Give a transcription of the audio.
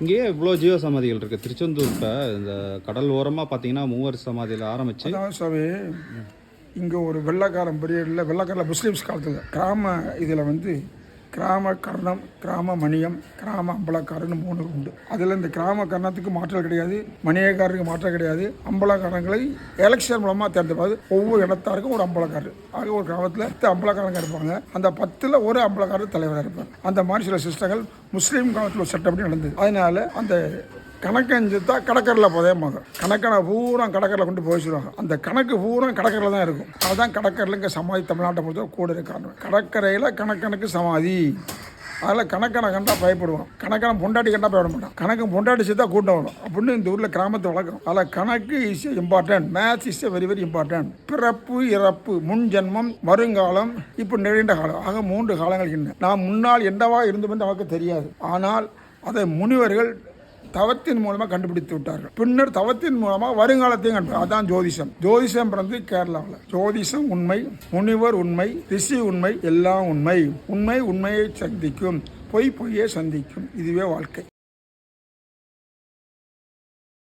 இங்கேயே இவ்வளோ ஜீவ சமாதிகள் இருக்குது திருச்செந்தூர்கிட்ட இந்த கடல் ஓரமாக பார்த்தீங்கன்னா மூவர் சமாதியில் ஆரம்பிச்சு. அதான் சாமி இங்கே ஒரு வெள்ளைக்காரன் பீரியடில் வெள்ளைக்காரில் முஸ்லீம்ஸ் காலத்தில் கிராம இதில் வந்து கிராம கர்ணம் கிராம மணியம் கிராம அம்பலக்காரன்னு மூணு உண்டு. அதில் இந்த கிராம கர்ணத்துக்கு மாற்றல் கிடையாது மணியக்காரருக்கு மாற்றம் கிடையாது. அம்பலக்காரங்களை எலெக்ஷன் மூலமாக தேர்ந்தெடுப்பாது ஒவ்வொரு இடத்தாருக்கும் ஒரு அம்பலக்காரர். ஆக ஒரு கிராமத்தில் பத்து அம்பலக்காரங்க இருப்பாங்க. அந்த பத்தில் ஒரு அம்பலக்காரர் தலைவராக இருப்பாங்க அந்த மாதிரி சில சிஸ்டங்கள் முஸ்லீம் காலத்தில் ஒரு சட்டப்படி நடந்தது. அதனால் அந்த கணக்கஞ்சு தான் கடற்கரையில் புதையமாங்க கணக்கனை பூரா கடற்கரையில் கொண்டு போய் சொல்லுவாங்க அந்த கணக்கு பூரா கடற்கரையில் தான் இருக்கும். அதுதான் கடற்கரையில் இங்கே சமாதி தமிழ்நாட்டை பொறுத்த கூட இருக்காங்க. கடற்கரையில் கணக்கனுக்கு சமாதி. அதில் கணக்கனை கண்டா பயப்படுவான். கணக்கனை பொண்டாட்டி கண்டா பயப்பட மாட்டான். கணக்கு பொண்டாட்டி சேர்த்தா கூட்டம் வரும். அப்படின்னு இந்த ஊரில் கிராமத்து வழக்கம். அதில் கணக்கு is important maths is very very important பிறப்பு இறப்பு முன் ஜென்மம் வருங்காலம் இப்போ நிறைந்த காலம். ஆக மூன்று காலங்கள் என்ன? நான் முன்னால் என்னவா இருந்தோம் என்று நமக்கு தெரியாது. ஆனால் அதை முனிவர்கள் தவத்தின் மூலமாக கண்டுபிடித்து விட்டார்கள். பின்னர் தவத்தின் மூலமாக வருங்காலத்தையும் கண்டு அதான் ஜோதிஷம். ஜோதிஷம் பிறந்து கேரளாவில். ஜோதிஷம் உண்மை முனிவர் உண்மை ரிஷி உண்மை எல்லாம் உண்மை. உண்மை உண்மையை சந்திக்கும் பொய் பொய்யை சந்திக்கும். இதுவே வாழ்க்கை.